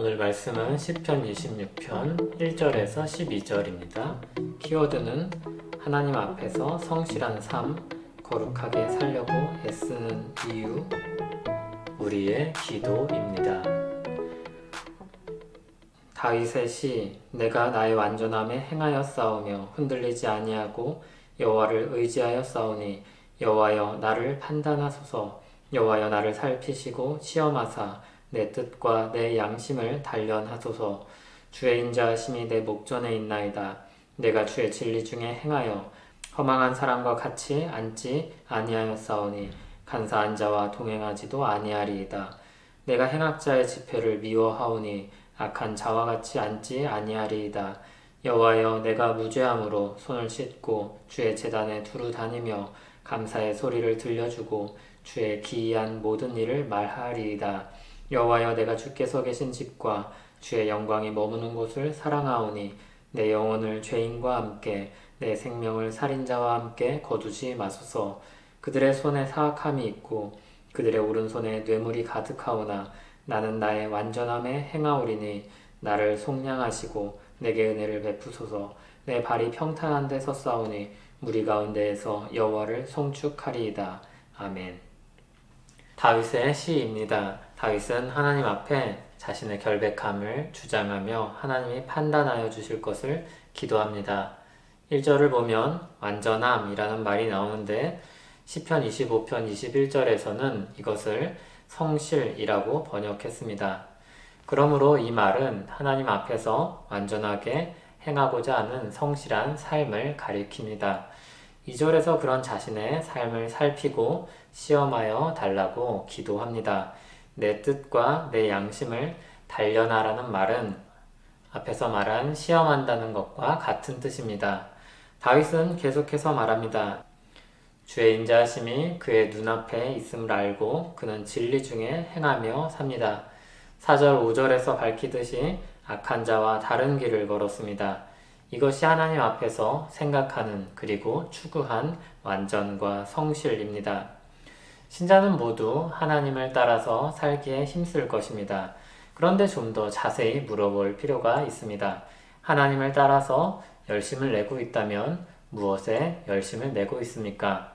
오늘 말씀은 10편 26편 1절에서 12절입니다. 키워드는 하나님 앞에서 성실한 삶, 거룩하게 살려고 애쓰는 이유, 우리의 기도입니다. 다윗의 시 내가 나의 완전함에 행하여 싸우며 흔들리지 아니하고 여호와를 의지하여 싸우니 여호와여 나를 판단하소서 여호와여 나를 살피시고 시험하사 내 뜻과 내 양심을 단련하소서. 주의 인자하심이 내 목전에 있나이다. 내가 주의 진리 중에 행하여 허망한 사람과 같이 앉지 아니하였사오니 간사한 자와 동행하지도 아니하리이다. 내가 행악자의 집회를 미워하오니 악한 자와 같이 앉지 아니하리이다. 여호와여 내가 무죄함으로 손을 씻고 주의 재단에 두루 다니며 감사의 소리를 들려주고 주의 기이한 모든 일을 말하리이다 여호와여 내가 주께서 계신 집과 주의 영광이 머무는 곳을 사랑하오니 내 영혼을 죄인과 함께 내 생명을 살인자와 함께 거두지 마소서. 그들의 손에 사악함이 있고 그들의 오른손에 뇌물이 가득하오나 나는 나의 완전함에 행하오리니 나를 속량하시고 내게 은혜를 베푸소서. 내 발이 평탄한 데 섰사오니 무리 가운데에서 여호와를 송축하리이다. 아멘 다윗의 시입니다. 다윗은 하나님 앞에 자신의 결백함을 주장하며 하나님이 판단하여 주실 것을 기도합니다. 1절을 보면 완전함이라는 말이 나오는데 시편 25편 21절에서는 이것을 성실이라고 번역했습니다. 그러므로 이 말은 하나님 앞에서 완전하게 행하고자 하는 성실한 삶을 가리킵니다. 2절에서 그런 자신의 삶을 살피고 시험하여 달라고 기도합니다. 내 뜻과 내 양심을 단련하라는 말은 앞에서 말한 시험한다는 것과 같은 뜻입니다. 다윗은 계속해서 말합니다. 주의 인자하심이 그의 눈앞에 있음을 알고 그는 진리 중에 행하며 삽니다. 4절 5절에서 밝히듯이 악한 자와 다른 길을 걸었습니다. 이것이 하나님 앞에서 생각하는 그리고 추구한 완전과 성실입니다. 신자는 모두 하나님을 따라서 살기에 힘쓸 것입니다. 그런데 좀 더 자세히 물어볼 필요가 있습니다. 하나님을 따라서 열심을 내고 있다면 무엇에 열심을 내고 있습니까?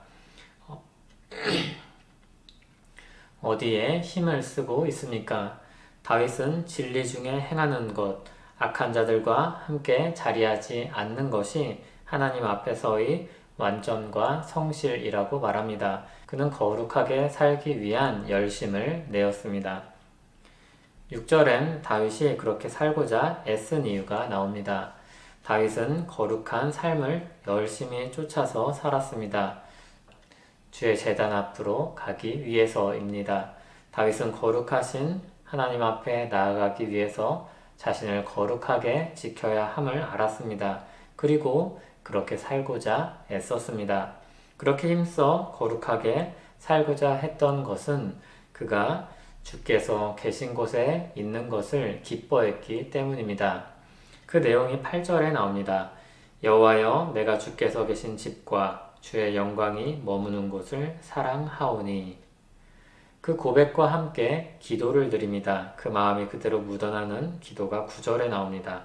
어디에 힘을 쓰고 있습니까? 다윗은 진리 중에 행하는 것, 악한 자들과 함께 자리하지 않는 것이 하나님 앞에서의 완전과 성실이라고 말합니다. 그는 거룩하게 살기 위한 열심을 내었습니다. 6절엔 다윗이 그렇게 살고자 애쓴 이유가 나옵니다. 다윗은 거룩한 삶을 열심히 쫓아서 살았습니다. 주의 재단 앞으로 가기 위해서입니다. 다윗은 거룩하신 하나님 앞에 나아가기 위해서 자신을 거룩하게 지켜야 함을 알았습니다. 그리고 그렇게 살고자 애썼습니다. 그렇게 힘써 거룩하게 살고자 했던 것은 그가 주께서 계신 곳에 있는 것을 기뻐했기 때문입니다. 그 내용이 8절에 나옵니다. 여호와여 내가 주께서 계신 집과 주의 영광이 머무는 곳을 사랑하오니 그 고백과 함께 기도를 드립니다. 그 마음이 그대로 묻어나는 기도가 9절에 나옵니다.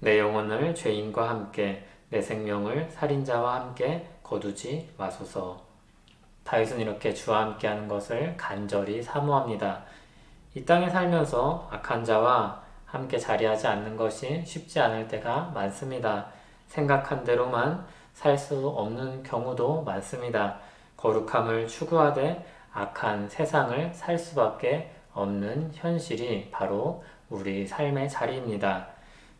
내 영혼을 죄인과 함께 내 생명을 살인자와 함께 거두지 마소서. 다윗은 이렇게 주와 함께 하는 것을 간절히 사모합니다. 이 땅에 살면서 악한 자와 함께 자리하지 않는 것이 쉽지 않을 때가 많습니다. 생각한 대로만 살 수 없는 경우도 많습니다. 거룩함을 추구하되 악한 세상을 살 수밖에 없는 현실이 바로 우리 삶의 자리입니다.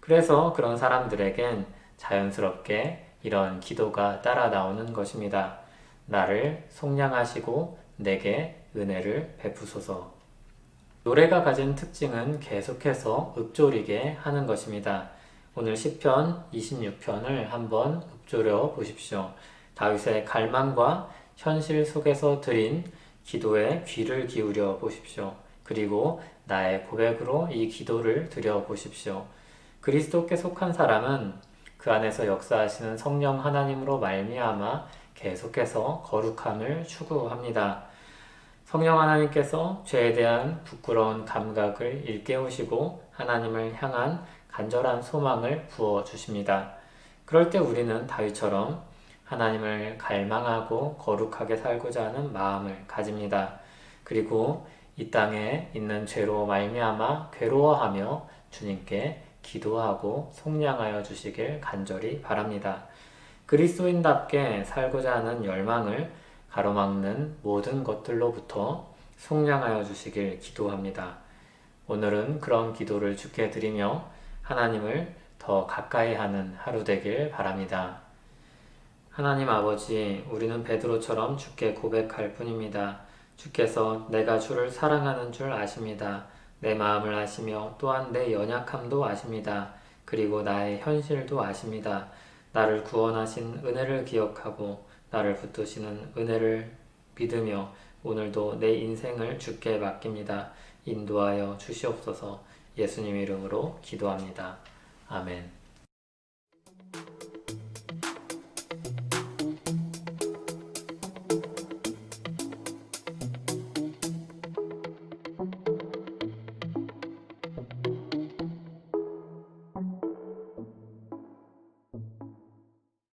그래서 그런 사람들에겐 자연스럽게 이런 기도가 따라 나오는 것입니다. 나를 속량하시고 내게 은혜를 베푸소서. 노래가 가진 특징은 계속해서 읊조리게 하는 것입니다. 오늘 10편 26편을 한번 읊조려 보십시오. 다윗의 갈망과 현실 속에서 드린 기도에 귀를 기울여 보십시오. 그리고 나의 고백으로 이 기도를 드려 보십시오. 그리스도께 속한 사람은 그 안에서 역사하시는 성령 하나님으로 말미암아 계속해서 거룩함을 추구합니다. 성령 하나님께서 죄에 대한 부끄러운 감각을 일깨우시고 하나님을 향한 간절한 소망을 부어 주십니다. 그럴 때 우리는 다윗처럼 하나님을 갈망하고 거룩하게 살고자 하는 마음을 가집니다. 그리고 이 땅에 있는 죄로 말미암아 괴로워하며 주님께 기도하고 속량하여 주시길 간절히 바랍니다. 그리스도인답게 살고자 하는 열망을 가로막는 모든 것들로부터 속량하여 주시길 기도합니다. 오늘은 그런 기도를 주께 드리며 하나님을 더 가까이 하는 하루 되길 바랍니다. 하나님 아버지, 우리는 베드로처럼 주께 고백할 뿐입니다. 주께서 내가 주를 사랑하는 줄 아십니다. 내 마음을 아시며 또한 내 연약함도 아십니다. 그리고 나의 현실도 아십니다. 나를 구원하신 은혜를 기억하고 나를 붙드시는 은혜를 믿으며 오늘도 내 인생을 주께 맡깁니다. 인도하여 주시옵소서 예수님 이름으로 기도합니다. 아멘.